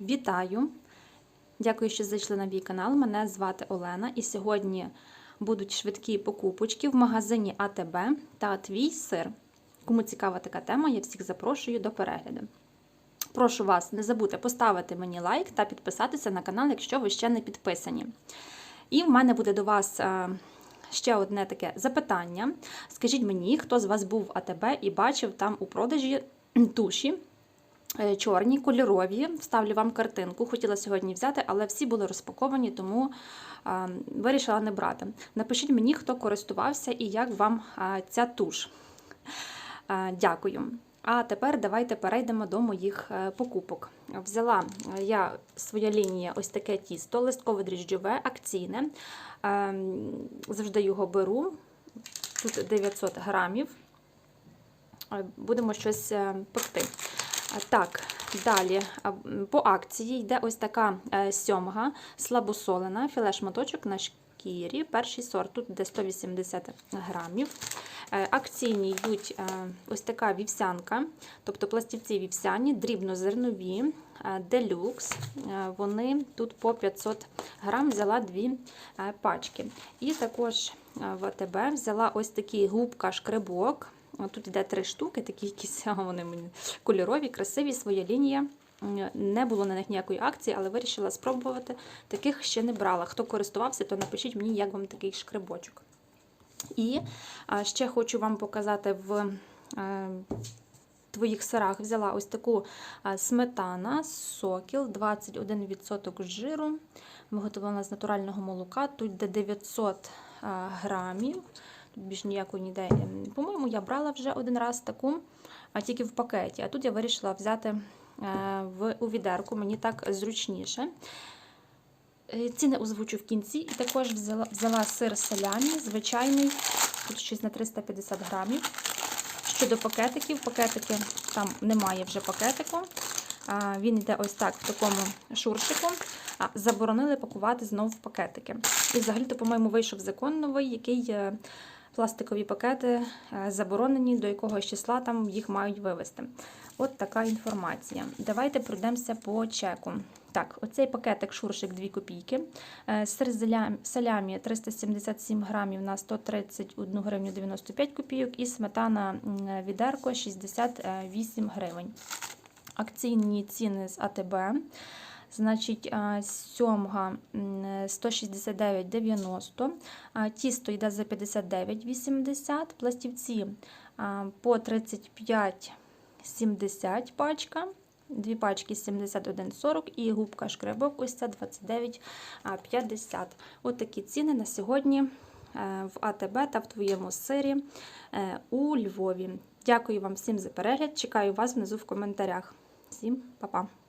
Вітаю! Дякую, що зайшли на мій канал. Мене звати Олена, і сьогодні будуть швидкі покупочки в магазині АТБ та твій сир. Кому цікава така тема, я всіх запрошую до перегляду. Прошу вас, не забудьте поставити мені лайк та підписатися на канал, якщо ви ще не підписані. І в мене буде до вас е, ще одне таке запитання. Скажіть мені, хто з вас був в АТБ і бачив там у продажі туші чорні, кольорові. Вставлю вам картинку. Хотіла сьогодні взяти, але всі були розпаковані, тому е, вирішила не брати. Напишіть мені, хто користувався і як вам е, ця туш. Е, Дякую. А тепер давайте перейдемо до моїх е, покупок. Взяла е, я своя лінія ось таке тісто, листкове дріжджове, акційне. Ем, Завжди його беру. Тут 900 грамів. Е, Будемо щось е, пекти. Так, далі по акції йде ось така е, сьомга, слабосолена, філе шматочок на шкірі. Перший сорт, тут йде 180 грамів. Е, Акційні йдуть е, ось така вівсянка, тобто пластівці вівсяні, дрібнозернові, делюкс. Вони тут по 500 грам взяла дві пачки. І також в АТБ взяла ось такий губка шкребок. Тут йде три штуки, такі якісь вони мені кольорові, красиві, своя лінія. Не було на них ніякої акції, але вирішила спробувати. Таких ще не брала. Хто користувався, то напишіть мені, як вам такий шкребочок. І ще хочу вам показати в е, твоїх сирах. Взяла ось таку сметана, сокіл, 21% жиру, виготовлена з натурального молока. Тут де 900 а, грамів. Більш ніякої ніде. По-моєму, я брала вже один раз таку, а тільки в пакеті. А тут я вирішила взяти е, в, у відерку, мені так зручніше. Е, Ціни озвучу в кінці. І також взяла, взяла сир салямі, звичайний, тут щось на 350 грамів. Щодо пакетиків, пакетики там немає вже пакетику. Він йде ось так в такому шуршику. Заборонили пакувати знову пакетики. І взагалі-то, по-моєму, вийшов закон новий, який е, пластикові пакети е, заборонені, до якогось числа там їх мають вивезти. От така інформація. Давайте пройдемося по чеку. Так, оцей пакетик шуршик 2 копійки. Е, Сир салямі 377 грамів на 131 гривню 95 копійок і сметана відерко 68 гривень. Акційні ціни з АТБ. Значить, сьомга м, 169,90, тісто йде за 59,80, пластівці по 35,70 пачка, дві пачки 71,40 і губка шкребок ось ця 29,50. От такі ціни на сьогодні е, в АТБ та в твоєму сирі е, у Львові. Дякую вам всім за перегляд. Чекаю вас внизу в коментарях. Всім па-па!